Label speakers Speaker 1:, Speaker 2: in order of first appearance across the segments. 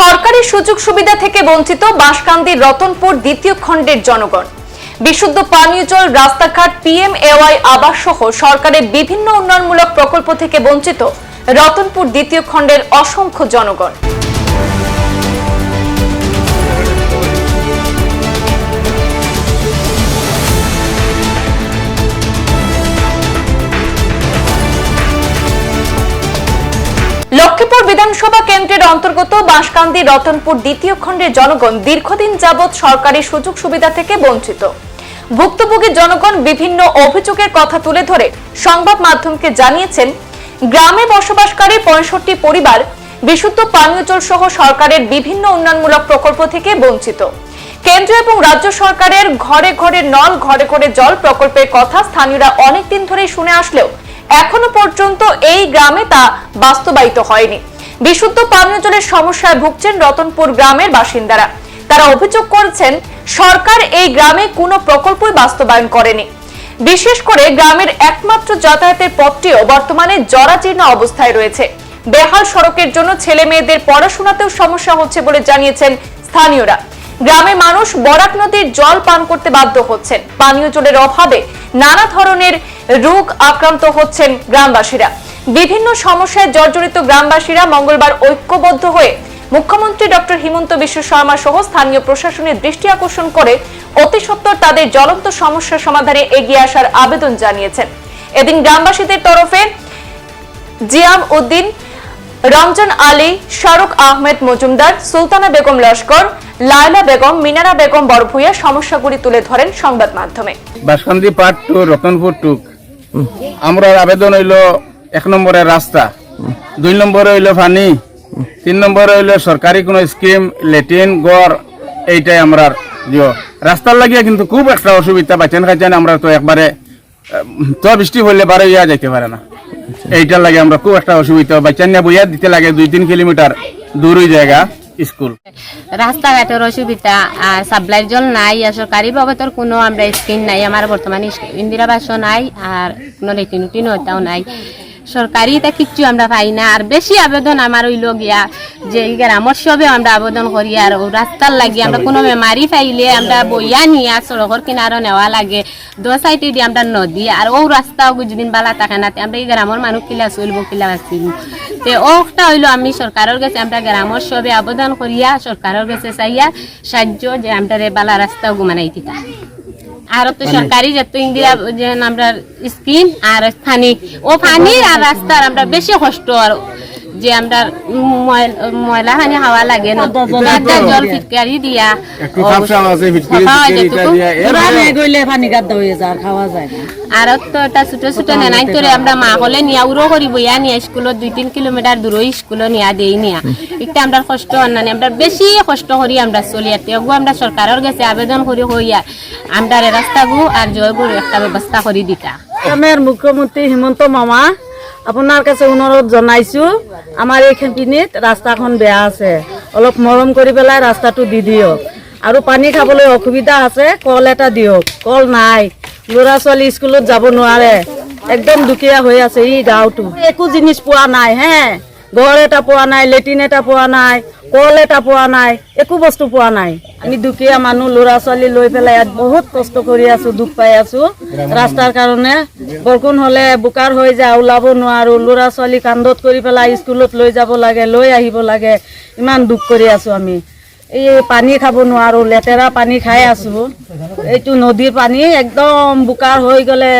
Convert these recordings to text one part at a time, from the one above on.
Speaker 1: সরকারি সুযোগ সুবিধা থেকে বঞ্চিত বাঁশকান্দির রতনপুর দ্বিতীয় খণ্ডের জনগণ। বিশুদ্ধ পানীয় জল, রাস্তাঘাট, পিএম এওয়াই আবাস সহ সরকারের বিভিন্ন উন্নয়নমূলক প্রকল্প থেকে বঞ্চিত রতনপুর দ্বিতীয় খণ্ডের অসংখ্য জনগণ। লক্ষ্মীপুর বিধানসভা কেন্দ্রের অন্তর্গত বাঁশকান্দি রতনপুর দ্বিতীয় খণ্ডের জনগণ দীর্ঘদিন যাবৎ সরকারি সুযোগ সুবিধা থেকে বঞ্চিত। ভুক্তভোগী জনগণ বিভিন্ন অভিযোগের কথা তুলে ধরে সংবাদ মাধ্যমকে জানিয়েছেন, গ্রামে বসবাসকারী পঁয়ষট্টি পরিবার বিশুদ্ধ পানীয় জল সহ সরকারের বিভিন্ন উন্নয়নমূলক প্রকল্প থেকে বঞ্চিত। কেন্দ্র এবং রাজ্য সরকারের ঘরে ঘরে নল, ঘরে ঘরে জল প্রকল্পের কথা স্থানীয়রা অনেকদিন ধরেই শুনে আসলেও এখনও পর্যন্ত এই গ্রামে তা বাস্তবায়িত হয়নি। বিশুদ্ধ পানীয় জলের সমস্যায় ভুগছেন রতনপুর গ্রামের বাসিন্দারা। তারা অভিযোগ করেছেন, সরকার এই গ্রামে কোনো প্রকল্পই বাস্তবায়ন করেনি। বিশেষ করে গ্রামের একমাত্র যাতায়াতের পথটিও বর্তমানে জরাজীর্ণ অবস্থায় রয়েছে। বেহাল সড়কের জন্য ছেলে মেয়েদের পড়াশোনাতেও সমস্যা হচ্ছে বলে জানিয়েছেন স্থানীয়রা। গ্রামে মানুষ বরাক নদীর জল পান করতে বাধ্য হচ্ছেন। পানীয় জলের অভাবে নানা ধরনের রোগ আক্রান্ত হচ্ছেন গ্রামবাসীরা। বিভিন্ন সমস্যায় জর্জরিত গ্রামবাসীরা মঙ্গলবার ঐক্যবদ্ধ হয়ে মুখ্যমন্ত্রী ডক্টর হিমন্ত বিশ্ব শর্মা সহ স্থানীয় প্রশাসনের দৃষ্টি আকর্ষণ করে অতি সত্বর তাদের জ্বলন্ত সমস্যা সমাধানে এগিয়ে আসার আবেদন জানিয়েছেন। এদিন গ্রামবাসীদের তরফে জিয়াম উদ্দিন, রমজান আলী, শাহরুখ আহমেদ মজুমদার, সুলতানা বেগম লস্কর, লায়লা বেগম, মিনারা বেগম বরভুইয়া সমস্যাগুলি তুলে ধরেন সংবাদ মাধ্যমে।
Speaker 2: বাসকান্দি পার্ট টু রতনপুর টুক। আমরা আবেদন হইল এক নম্বরে রাস্তা, দুই নম্বরে হইল পানি তিন নম্বরে হইল সরকারি কোনো স্কিম, লেট্রিন, গড়, এইটাই আমরা দিও। রাস্তার লাগিয়ে কিন্তু খুব একটা অসুবিধা বাচ্চান খাইছেন আমরা তো একবারে তো বৃষ্টি হইলে বারে ইয়া যাইতে পারে না। এইটার লাগে আমরা খুব একটা অসুবিধা বাচ্চান নিয়ে বইয়া দিতে লাগে দুই তিন কিলোমিটার দূর ওই জায়গা, স্কুল।
Speaker 3: রাস্তাঘাটের অসুবিধা, আর সাপ্লাই জল নাই, আর সরকারি বাবদর কোনো আমরা স্কিম নাই, আমার বর্তমানে ইস- ইন্দিরা আবাসও নাই, আর কোনো লেটিন উটিন নাই। সরকারি তা কিচ্ছু আমরা পাই না। আর বেশি আবেদন আমার হইল গিয়া যে গ্রামর সবে আমরা আবেদন করি আর রাস্তার লাগি আমরা কোনো বেমারি পাইলে আমরা বইয়া নিয়ে সড়কের কিনারও নেওয়া লাগে। দো সাইডে দিয়ে আমরা নদী আর ও রাস্তাও যেদিন বালা থাকে না আমরা এই গ্রামের মানুষ কিলা চলব কিলা বাঁচিব তে ওটা হইল আমি সরকারের কাছে আমরা গ্রামের সবে আবেদন করিয়া সরকারের কাছে চাইয়া সাহায্য যে আমরা বালা রাস্তাও গুমানাই দিতা আর তো সরকারি যত ইন্দিরা যে আমরা স্কিম আর স্থানিক ও পানির আর রাস্তার আমরা বেশি কষ্ট আর যে আমরা ময়লা পানি হাওয়া লাগে না জল ফিটকারি দিয়া।
Speaker 2: একটু
Speaker 4: পানি গাদ্দা হয়ে যায় আর খাওয়া যায় না।
Speaker 3: আর তো এটা ছোট ছোট নেনাই তোরে আমরা মা হলে নিয়া উড়ো করিব ইয়া নিয়া স্কুলত দুই তিন কিলোমিটার দূর স্কুল নিয়া দেই নিয়া। একটা আমরা কষ্ট অন্যান্য আমরা বেশি কষ্ট করি আমরা চলি। আর তেগু আমরা সরকারের কাছে আবেদন করি হইয়া আমরা রাস্তা গু আর জয়গুর একটা ব্যবস্থা কৰি দিতা।
Speaker 4: মুখ্যমন্ত্রী হিমন্ত মামা। আপোনাৰ কাছে অনুৰোধ জনাইছোঁ আমাৰ এইখিনিত ৰাস্তাখন বেয়া আছে। অলপ মৰম কৰি পেলাই ৰাস্তাটো দি দিয়ক। আৰু পানী খাবলৈ অসুবিধা আছে, কল এটা দিয়ক। কল নাই। ল'ৰা ছোৱালী স্কুলত যাব নোৱাৰে। একদম দুখীয়া হৈ আছে এই গাঁৱটো। একো জিনিস পোৱা নাই হে। ঘৰ এটা পোৱা নাই, লেট্ৰিন এটা পোৱা নাই। কল এটা পোৱা নাই, একো বস্তু পোৱা নাই। আমি দুখীয়া মানুহ ল'ৰা ছোৱালী লৈ পেলাই ইয়াত বহুত কষ্ট কৰি আছো, দুখ পাই আছো। ৰাস্তাৰ কাৰণে বৰষুণ হ'লে বোকাৰ হৈ যায়, ওলাব নোৱাৰো। ল'ৰা ছোৱালী কান্ধত কৰি পেলাই স্কুলত লৈ যাব লাগে, লৈ আহিব লাগে। ইমান দুখ কৰি আছো আমি। এই পানী খাব নোৱাৰো, লেতেৰা পানী খাই আছো। এইটো নদীৰ পানী একদম বোকাৰ হৈ গ'লে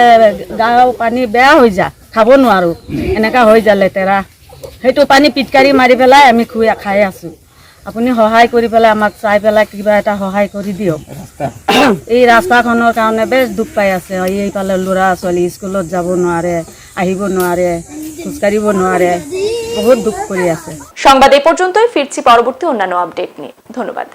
Speaker 4: গাঁও পানী বেয়া হৈ যায়, খাব নোৱাৰো। এনেকা হৈ যায় লেতেৰা। সেইটো পানী পিটকাৰি মাৰি পেলাই আমি খুই খাই আছো। আপুনি সহায় কৰি পেলাই আমাক চাই পেলাই কিবা এটা সহায় কৰি দিয়ক। এই ৰাস্তাখনৰ কাৰণে বেছ দুখ পাই আছে। এইফালে ল'ৰা ছোৱালী স্কুলত যাব নোৱাৰে আহিব নোৱাৰে খোজকাঢ়িব নোৱাৰে বহুত দুখ কৰি আছে।
Speaker 1: সংবাদ এই পর্যন্তই। ফিরছি পরবর্তী অন্যান্য আপডেট নিয়ে। ধন্যবাদ।